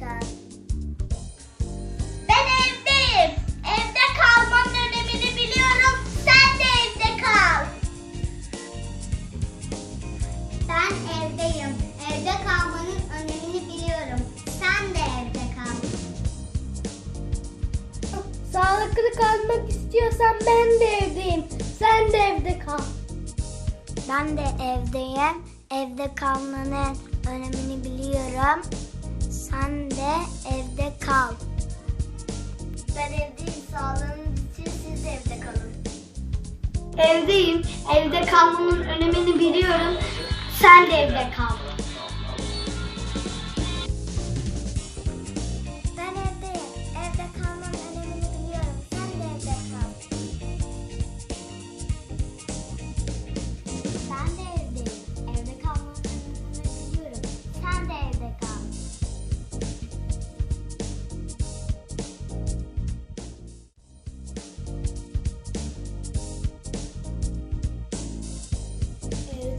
kal. Ben evdeyim. Evde kalmanın önemini biliyorum. Sen de evde kal. Ben evdeyim. Evde kalmanın önemini biliyorum. Sen de evde kal. Sağlıklı kalmak istiyorsan ben de evdeyim. Sen de evde kal. Ben de evdeyim. Evde kalmanın önemini biliyorum. Sen de evde kal. Ben evdeyim. Sağlığınız için siz de evde kalın. Evdeyim. Evde kalmanın önemini biliyorum. Sen de evde kal.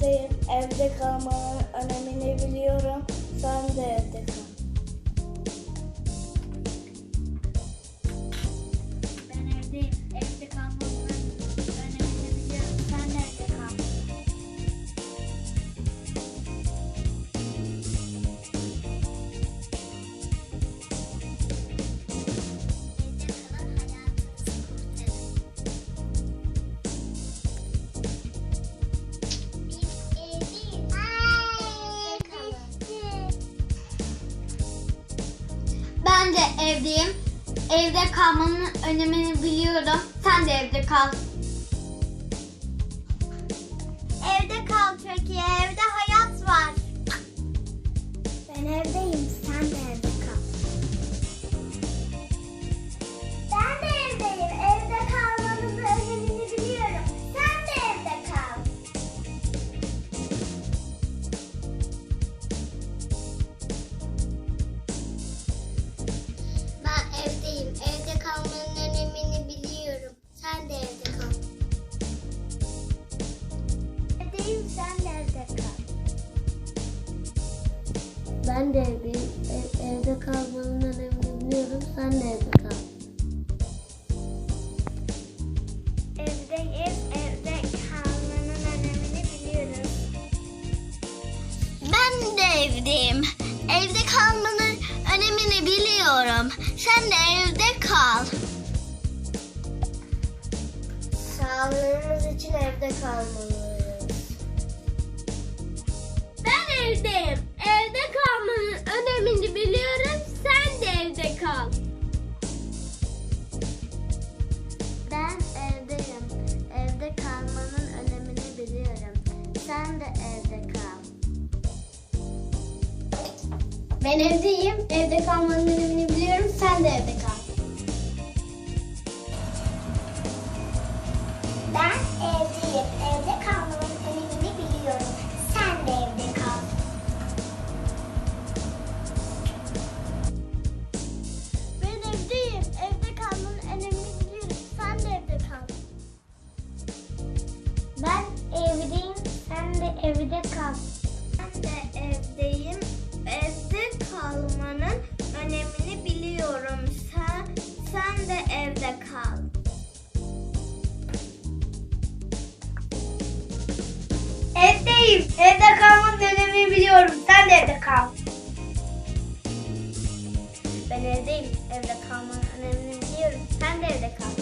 Evdeyim. Evde kalmanın önemini biliyorum. Sen de evde kal. Ben de evdeyim. Evde kalmanın önemini biliyorum. Sen de evde kal. Evde kal Türkiye. Evde hayat Ben de evdeyim. Ev- evde kalmanın önemini biliyorum. Sen de evde kal. Evdeyim. Evde kalmanın önemini biliyorum. Ben de evdeyim. Evde kalmanın önemini biliyorum. Sen de evde kal. Sağlığımız için evde kalmalıyız. Ben evdeyim. Ben evdeyim. Evde kalmanın önemini biliyorum. Sen de evde Evde kalmanın önemini biliyorum. Sen de evde kal. Ben evdeyim. Evde kalmanın önemini biliyorum. Sen de evde kal.